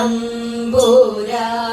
തമ്പുരാ.